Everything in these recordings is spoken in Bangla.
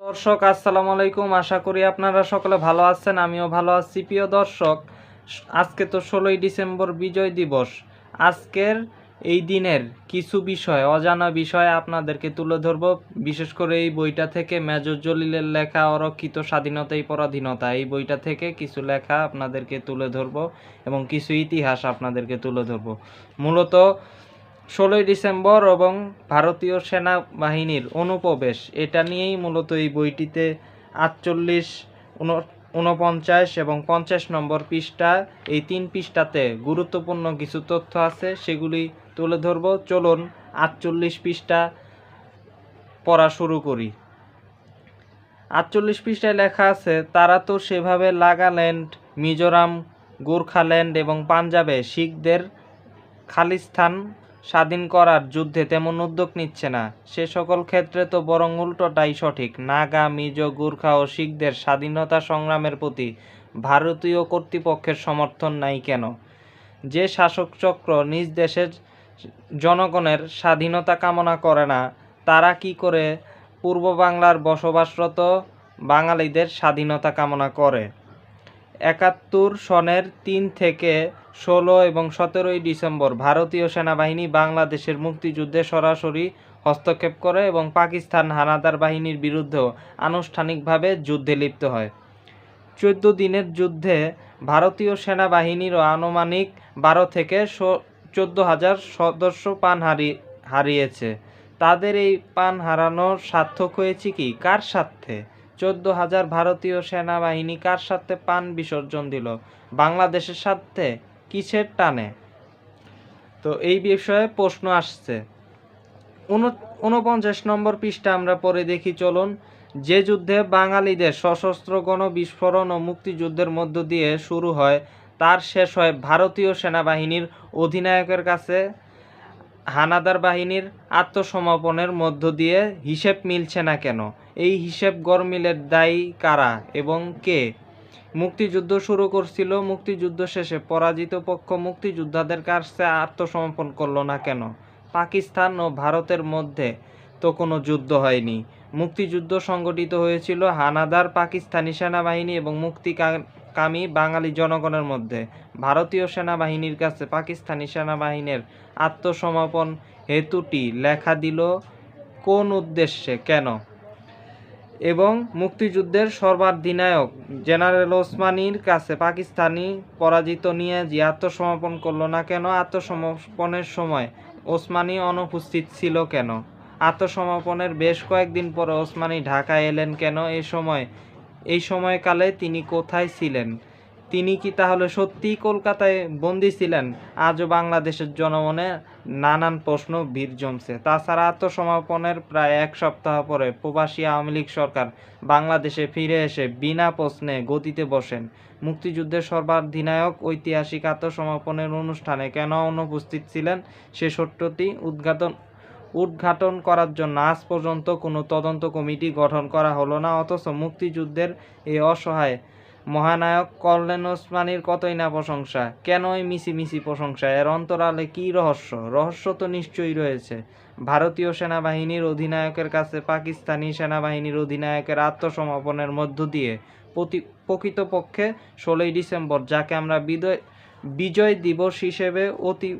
দর্শক, আসসালামু আলাইকুম। আশা করি আপনারা সকলে ভালো আছেন, আমিও ভালো আছি। প্রিয় দর্শক, আজকে তো ষোলোই ডিসেম্বর বিজয় দিবস। আজকের এই দিনের কিছু বিষয়, অজানা বিষয় আপনাদেরকে তুলে ধরব। বিশেষ করে এই বইটা থেকে মেজর জলিলের লেখা, অরক্ষিত স্বাধীনতাই পরাধীনতা, এই বইটা থেকে কিছু লেখা আপনাদেরকে তুলে ধরব এবং কিছু ইতিহাস আপনাদেরকে তুলে ধরব। মূলত ষোলোই ডিসেম্বর এবং ভারতীয় সেনাবাহিনীর অনুপ্রবেশ। এটা নিয়েই মূলত এই বইটিতে আটচল্লিশ উনপঞ্চাশ এবং পঞ্চাশ নম্বর পৃষ্ঠা, এই তিন পৃষ্ঠাতে গুরুত্বপূর্ণ কিছু তথ্য আছে, সেগুলি তুলে ধরব। চলুন আটচল্লিশ পৃষ্ঠা পড়া শুরু করি। আটচল্লিশ পৃষ্ঠায় লেখা আছে, তারা তো সেভাবে নাগাল্যান্ড মিজোরাম, গোর্খাল্যান্ড এবং পাঞ্জাবে শিখদের খালিস্তান স্বাধীন করার যুদ্ধে তেমন উদ্যোগ নিচ্ছে না। সে সকল ক্ষেত্রে তো বরং উল্টোটাই সঠিক। নাগা, মিজো, গুর্খা ও শিখদের স্বাধীনতা সংগ্রামের প্রতি ভারতীয় কর্তৃপক্ষের সমর্থন নাই কেন? যে শাসক চক্র নিজ দেশের জনগণের স্বাধীনতা কামনা করে না, তারা কি করে পূর্ব বাংলার বসবাসরত বাঙালিদের স্বাধীনতা কামনা করে? একাত্তর সনের তিন থেকে ষোলো এবং সতেরোই ডিসেম্বর ভারতীয় সেনাবাহিনী বাংলাদেশের মুক্তিযুদ্ধে সরাসরি হস্তক্ষেপ করে এবং পাকিস্তান হানাদার বাহিনীর বিরুদ্ধেও আনুষ্ঠানিকভাবে যুদ্ধে লিপ্ত হয়। চোদ্দ দিনের যুদ্ধে ভারতীয় সেনাবাহিনীরও আনুমানিক বারো থেকে চোদ্দ হাজার সদস্য পান হারি, হারিয়েছে। তাদের এই পান হারানোর সার্থক হয়েছে কি? কার স্বার্থে চোদ্দ হাজার ভারতীয় সেনাবাহিনী কার সাথে পান বিসর্জন দিল? বাংলাদেশের সাথে কিসের টানে? তো এই বিষয়ে প্রশ্ন আসছে। উনপঞ্চাশ নম্বর পৃষ্ঠা আমরা পরে দেখি, চলুন। যে যুদ্ধে বাঙালিদের সশস্ত্র গণ বিস্ফোরণ ও মুক্তিযুদ্ধের মধ্য দিয়ে শুরু হয়, তার শেষ হয় ভারতীয় সেনাবাহিনীর অধিনায়কের কাছে। হানাদার বাহিনীর আত্মসমর্পণের মধ্য দিয়ে হিসেব মিলছে না কেন? এই হিসেব গরমিলের দায়ী কারা এবং কে? মুক্তিযুদ্ধ শুরু করছিল মুক্তিযুদ্ধ শেষে। পরাজিত পক্ষ মুক্তিযোদ্ধাদের কাছে আত্মসমর্পণ করল না কেন? পাকিস্তান ও ভারতের মধ্যে তো কোনো যুদ্ধ হয়নি। মুক্তিযুদ্ধ সংগঠিত হয়েছিল হানাদার পাকিস্তানি সেনাবাহিনী এবং মুক্তিকামী বাঙালি জনগণের মধ্যে। ভারতীয় সেনাবাহিনীর কাছে পাকিস্তানি সেনাবাহিনীর আত্মসমর্পণ হেতুটি লেখা দিল কোন উদ্দেশ্যে, কেন? এবং মুক্তিযুদ্ধের সর্বাধিনায়ক জেনারেল ওসমানীর কাছে পাকিস্তানি পরাজিত নিয়ে যে আত্মসমর্পণ করল না কেন, আত্মসমর্পণের সময় ওসমানী অনুপস্থিত ছিল কেন? আত্মসমর্পণের বেশ কয়েকদিন পরে ওসমানী ঢাকায় এলেন কেন? এ সময় এই সময়কালে তিনি কোথায় ছিলেন? তিনি কি তাহলে সত্যিই কলকাতায় বন্দী ছিলেন? আজও বাংলাদেশের জনমনে নানান প্রশ্ন ভিড় জমছে। তাছাড়া আত্মসমর্পণের প্রায় এক সপ্তাহ পরে প্রবাসী আওয়ামী লীগ সরকার বাংলাদেশে ফিরে এসে বিনা প্রশ্নে গতিতে বসেন। মুক্তিযুদ্ধের সর্বাধিনায়ক, ঐতিহাসিক আত্মসমর্পণের অনুষ্ঠানে কেন অনুপস্থিত ছিলেন? সে সত্যটি উদ্ঘাটন উদ্ঘাটন করার জন্য আজ পর্যন্ত কোনো তদন্ত কমিটি গঠন করা হলো না, অথচ মুক্তিযুদ্ধের এই অসহায় মহানায়ক কল্যাণ ওসমানীর কতই না প্রশংসা? কেনই মিছি মিছি প্রশংসা? এর অন্তরালে কি রহস্য? রহস্য তো নিশ্চয়ই রয়েছে। ভারতীয় সেনাবাহিনীর অধিনায়কের কাছে পাকিস্তানি সেনাবাহিনীর অধিনায়কের আত্মসমর্পণের মধ্য দিয়ে প্রতি প্রকৃতপক্ষে ষোলোই ডিসেম্বর, যাকে আমরা বিদয় বিজয় দিবস হিসেবে অতি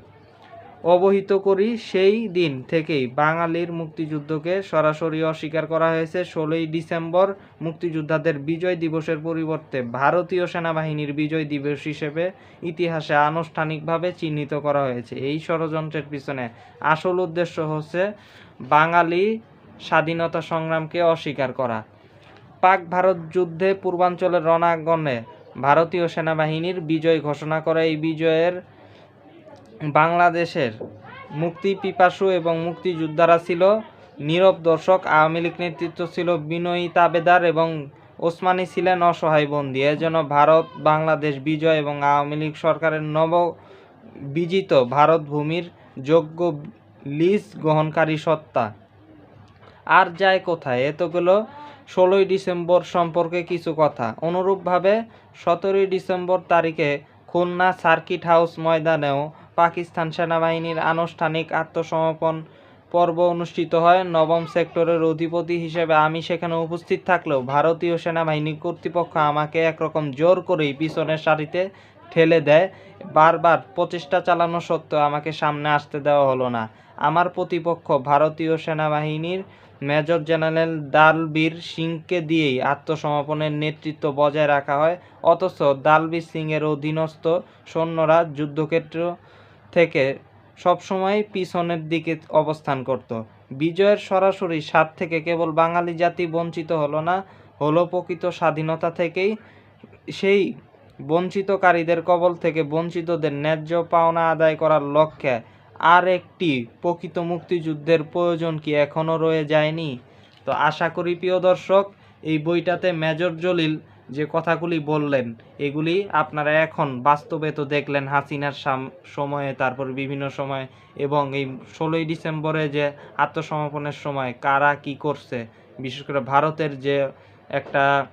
অবহিত করি সেই দিন থেকেই বাঙালির মুক্তিযুদ্ধকে সরাসরি অস্বীকার করা হয়েছে। ষোলোই ডিসেম্বর মুক্তিযোদ্ধাদের বিজয় দিবসের পরিবর্তে ভারতীয় সেনাবাহিনীর বিজয় দিবস হিসেবে ইতিহাসে আনুষ্ঠানিকভাবে চিহ্নিত করা হয়েছে। এই ষড়যন্ত্রের পিছনে আসল উদ্দেশ্য হচ্ছে বাঙালি স্বাধীনতা সংগ্রামকে অস্বীকার করা। পাক ভারত যুদ্ধে পূর্বাঞ্চলের রণাঙ্গনে ভারতীয় সেনাবাহিনীর বিজয় ঘোষণা করে। এই বিজয়ের বাংলাদেশের মুক্তি পিপাসু এবং মুক্তিযোদ্ধারা ছিল, নীরব দর্শক, আওয়ামী লীগ নেতৃত্ব ছিল, বিনয়ী তাবেদার এবং ওসমানী ছিলেন অসহায় বন্দী। এজন্য ভারত, বাংলাদেশ, বিজয় এবং আওয়ামী লীগ সরকারের নব বিজিত ভারত ভূমির যোগ্য লিজ গ্রহণকারী সত্তা। আর যায় কোথায়? এতগুলো ষোলোই ডিসেম্বর সম্পর্কে কিছু কথা। অনুরূপভাবে, সতেরোই ডিসেম্বর তারিখে খুলনা সার্কিট হাউস ময়দানেও পাকিস্তান সেনাবাহিনীর আনুষ্ঠানিক আত্মসমর্পণ পর্ব অনুষ্ঠিত হয়। নবম সেক্টরের অধিপতি হিসেবে আমি সেখানে উপস্থিত থাকলেও ভারতীয় সেনাবাহিনী কর্তৃপক্ষ আমাকে একরকম জোর করেই পিছনের সারিতে ঠেলে দেয়। বারবার প্রচেষ্টা চালানো সত্ত্বেও আমাকে সামনে আসতে দেওয়া হলো না। আমার প্রতিপক্ষ ভারতীয় সেনাবাহিনীর মেজর জেনারেল দালবীর সিংকে দিয়েই আত্মসমর্পণের নেতৃত্ব বজায় রাখা হয়। অথচ দালবীর সিংয়ের অধীনস্থ সৈন্যরা যুদ্ধক্ষেত্র থেকে সবসময় পিছনের দিকে অবস্থান করত। বিজয়ের সরাসরি স্বাদ থেকে কেবল বাঙালি জাতি বঞ্চিত হলো না, হলো প্রকৃত স্বাধীনতা থেকেই। সেই বঞ্চিতকারীদের কবল থেকে বঞ্চিতদের ন্যায্য পাওনা আদায় করার লক্ষ্যে আর একটি প্রকৃত মুক্তিযুদ্ধের প্রয়োজন কি এখনও রয়ে যায়নি? তো আশা করি প্রিয় দর্শক, এই বইটাতে মেজর জলিল যে কথাগুলি বললেন, এগুলি আপনারা এখন বাস্তবে তো দেখলেন হাসিনার সাম- সময়ে, তারপর বিভিন্ন সময়, এবং এই ষোলোই ডিসেম্বরে যে আত্মসমর্পণের সময় কারা কি করছে, বিশেষ করে ভারতের যে একটা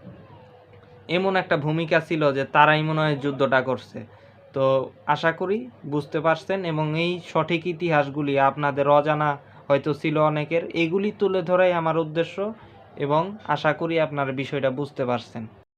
এমন একটা ভূমিকা ছিল যে তারাই মনে হয় যুদ্ধটা করছে। তো আশা করি বুঝতে পারছেন, এবং এই সঠিক ইতিহাসগুলি আপনাদের অজানা হয়তো ছিল অনেকের, এগুলি তুলে ধরাই আমার উদ্দেশ্য, এবং আশা করি আপনারা বিষয়টা বুঝতে পারছেন।